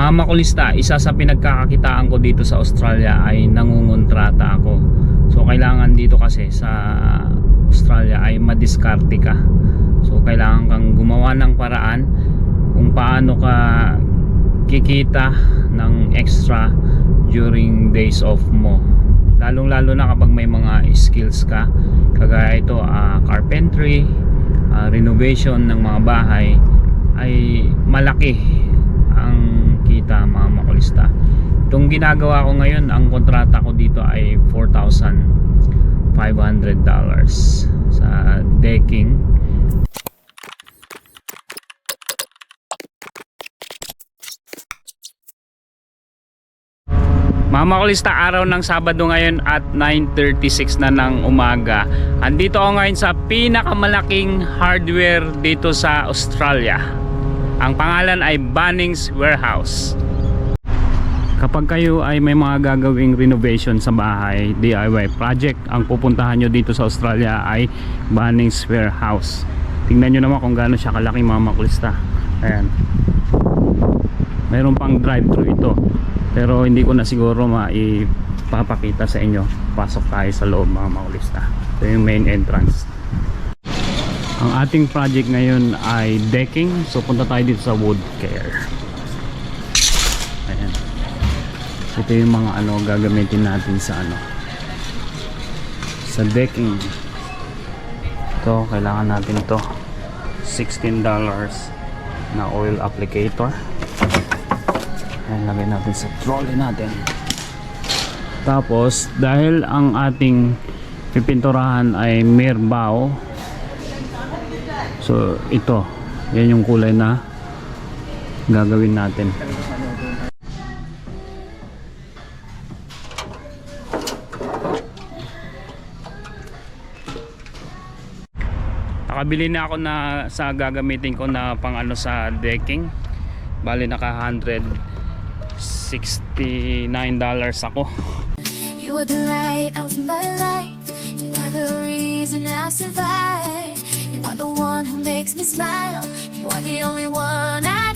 Mga makulista, isa sa pinagkakakitaan ko dito sa Australia ay nangungontrata ako. So kailangan dito kasi sa Australia ay madiskarte ka. So kailangan kang gumawa ng paraan kung paano ka kikita ng extra during days off mo. Lalong lalo na kapag may mga skills ka kagaya ito ah, carpentry, ah, renovation ng mga bahay ay malaki ang kita mga makulista. Itong ginagawa ko ngayon, ang kontrata ko dito ay $4,500 sa decking. Mga makulista, araw ng Sabado ngayon at 9.36 na ng umaga. Andito ako ngayon sa pinakamalaking hardware dito sa Australia. Ang pangalan ay Bunnings Warehouse. Kapag kayo ay may mga gagawing renovation sa bahay, DIY project, ang pupuntahan nyo dito sa Australia ay Bunnings Warehouse. Tingnan nyo naman kung gaano siya kalaki mga makulista. Ayan. Mayroon pang drive-thru ito. Pero hindi ko na siguro maipapakita sa inyo. Pasok tayo sa loob mga makulista. Ito yung main entrance. Ang ating project ngayon ay decking. So punta tayo dito sa wood care. Ayan. Ito yung mga ano gagamitin natin sa ano sa decking. Ito kailangan natin to $16 na oil applicator. Ayan, lagay natin sa trolley natin. Tapos, dahil ang ating pipinturahan ay Mirbao, so ito, yan yung kulay na gagawin natin. Nakabili na ako na sa gagamitin ko na pang ano sa decking. Bali naka 169 dollars ako. You are the light of my life. You are the reason I survive. You are the one who makes me smile. You are the only one I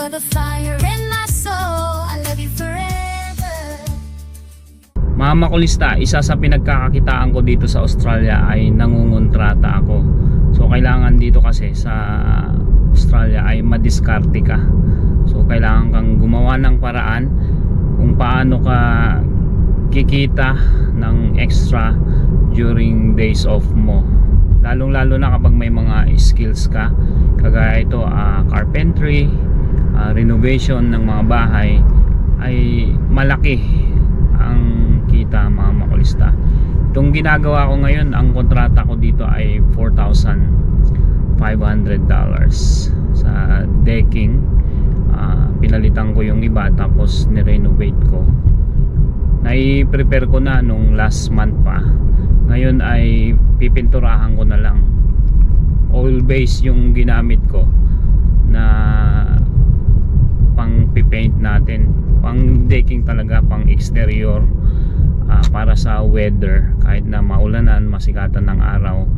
Are the fire in my soul. I love you forever. Mga makulista, isa sa pinagkakakitaan ko dito sa Australia ay nangungontrata ako. So kailangan dito kasi sa Australia ay madiskarte ka. So kailangan kang gumawa ng paraan kung paano ka kikita ng extra during days off mo. Lalong lalo na kapag may mga skills ka kagaya ito ah, carpentry, ah, renovation ng mga bahay ay malaki ang kita mga makulista. Itong ginagawa ko ngayon, ang kontrata ko dito ay $4,500 sa decking. Ah, pinalitan ko yung iba tapos nirenovate ko. Nai-prepare ko na nung last month pa. Ngayon ay pipinturahan ko na lang. Oil base yung ginamit ko na pang paint natin pang decking talaga pang exterior ah, para sa weather. Kahit na maulanan masikatan ng araw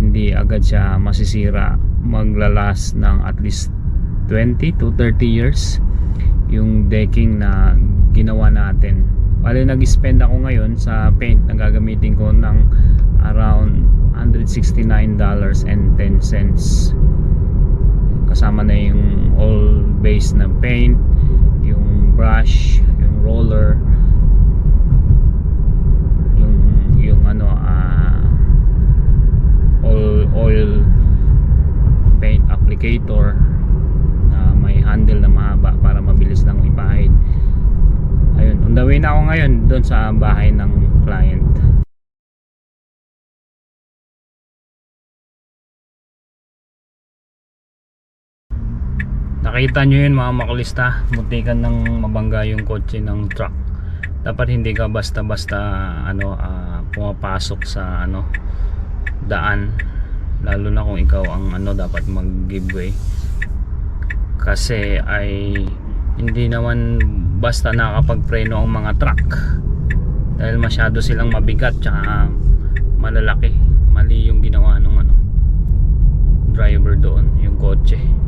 hindi agad siya masisira. Maglalas ng at least 20 to 30 years yung decking na ginawa natin. Bali nag-spend ako ngayon sa paint na gagamitin ko ng around $169.10 kasama na yung all base na paint yung brush yung roller yung yung ano ah all oil paint applicator na may handle na mahaba para mabilis lang ipahid. Ayun on the way na ako ngayon doon sa bahay ng nakita nyo yun mga makulista mutikan ng mabangga yung kotse ng truck. Dapat hindi ka basta basta ano ah, pumapasok sa ano daan. Lalo na kung ikaw ang ano dapat mag giveaway kasi ay hindi naman basta nakakapagpreno ang mga truck. Dahil masyado silang mabigat tsaka malalaki. Mali yung ginawa ng ano driver doon yung kotse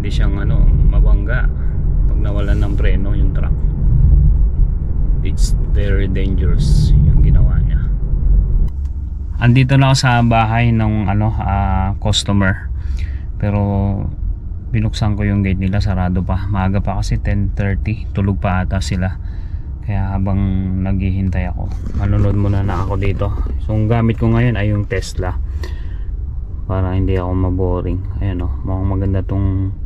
pwede siyang ano mabangga. Pag nawalan ng preno yung truck it's very dangerous yung ginawa niya. Andito na ako sa bahay ng ano ah, customer. Pero binuksan ko yung gate nila sarado pa. Maaga pa kasi 10.30 tulog pa ata sila. Kaya habang naghihintay ako manunod muna na ako dito. So ang gamit ko ngayon ay yung Tesla. Para hindi ako maboring. Ayan o mukhang maganda tong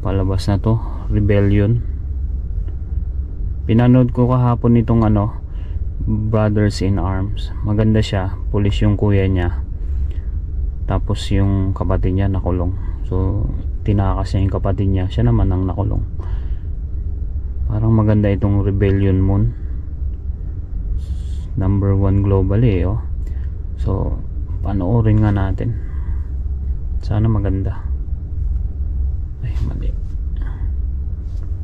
palabas na to Rebellion. Pinanood ko kahapon nitong ano Brothers in Arms. Maganda siya pulis yung kuya niya. Tapos yung kapatid niya nakulong. So tinakas niya yung kapatid niya siya naman ang nakulong. Parang maganda itong Rebellion Moon. Number one globally oh. so panoorin nga natin. Sana maganda ay mali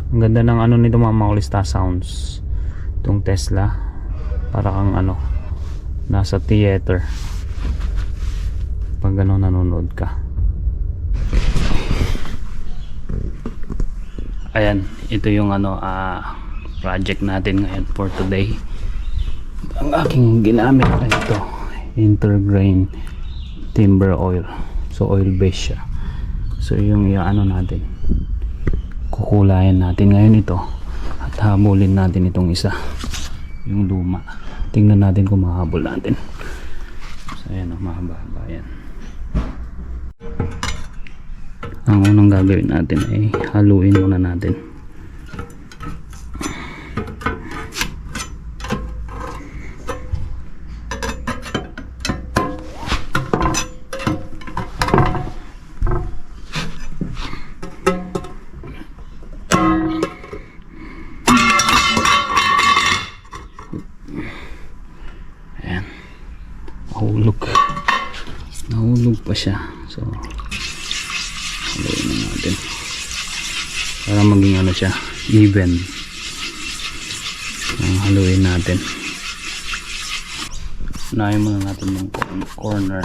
ang ganda ng ano nito mga makulista sounds. Itong Tesla para kang ano nasa theater. Pag ano nanonood ka. Ayan ito yung ano ah, project natin ngayon for today. Ang aking ginamit ay ito intergrain timber oil. So oil base siya. So yung yung ano natin kukulayan natin ngayon ito at habulin natin itong isa yung luma. Tingnan natin kung mahabol natin. So ayan o mahaba-haba yan. Ang unang gagawin natin ay haluin muna natin siya. So haluin na natin. Para maging ano siya even. Ang haluin natin. Unahin muna natin yung cor- corner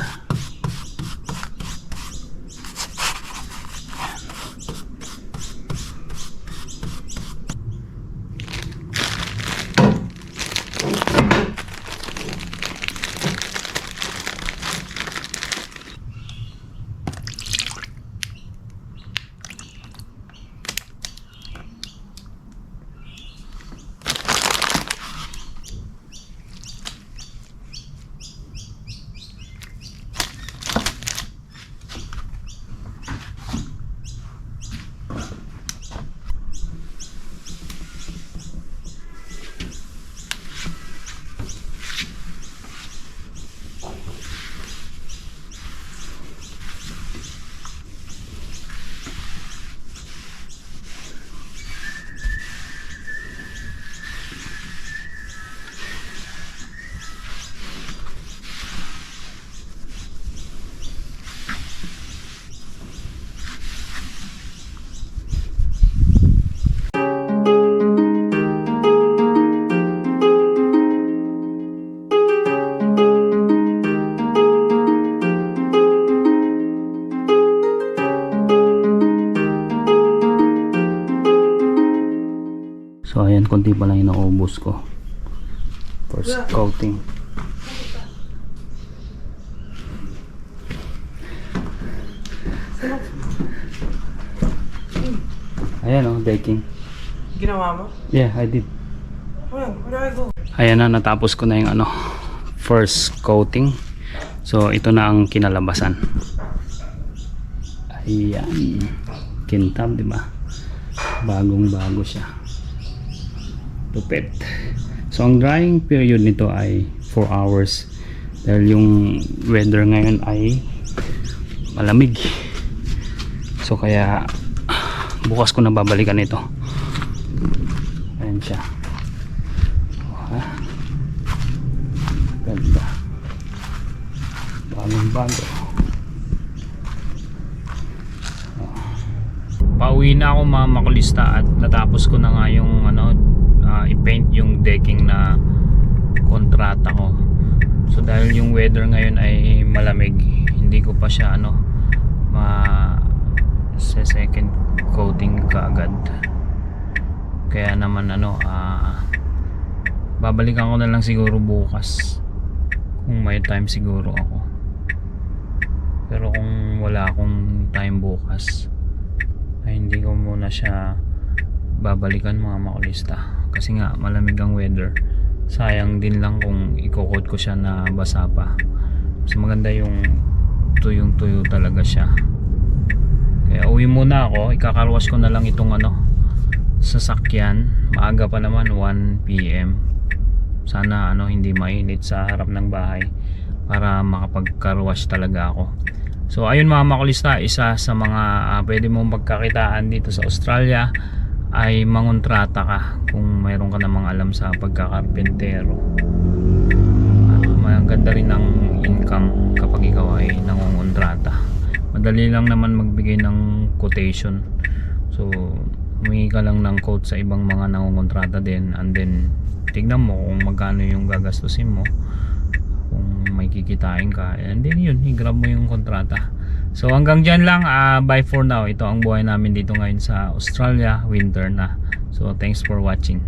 So ayan, konti pa lang yung naubos ko. First coating. Ayan oh, baking. Ginawa mo? Yeah, I did. Where do I go? Ayan na, natapos ko na yung ano, first coating. So, ito na ang kinalabasan. Ayan. Kintab, di ba? Bagong bago siya. Lupit. So, ang drying period nito ay 4 hours. Dahil yung weather ngayon ay malamig. So kaya bukas ko na babalikan ito. Ayan siya. Ah. Ganda. Bagong bago. Pauwi na ako mga makulista at natapos ko na nga yung ano ah, i-paint yung decking na kontrata ko. So dahil yung weather ngayon ay malamig, hindi ko pa siya ano ma sa second coating kaagad. Kaya naman ano ah babalikan ko na lang siguro bukas kung may time siguro ako. Pero kung wala akong time bukas ay hindi ko muna siya babalikan mga makulista kasi nga malamig ang weather. Sayang din lang kung ikokot ko siya na basa pa. Mas maganda yung tuyong tuyo talaga siya. Kaya uwi muna ako. Ikakarwas ko na lang itong ano sasakyan. Maaga pa naman 1pm sana ano hindi mainit sa harap ng bahay para makapagkarwash talaga ako. So ayun mga makulista, isa sa mga ah, pwede mong pagkakitaan dito sa Australia ay mangontrata ka kung mayroon ka namang alam sa pagkakarpentero. At maganda rin ang income kapag ikaw ay nangongontrata. Madali lang naman magbigay ng quotation. So humingi ka lang ng quote sa ibang mga nangongontrata din and then tignan mo kung magkano yung gagastusin mo kung may kikitain ka. And then yun i-grab mo yung kontrata. So hanggang dyan lang ah, bye for now. Ito ang buhay namin dito ngayon sa Australia winter na. So thanks for watching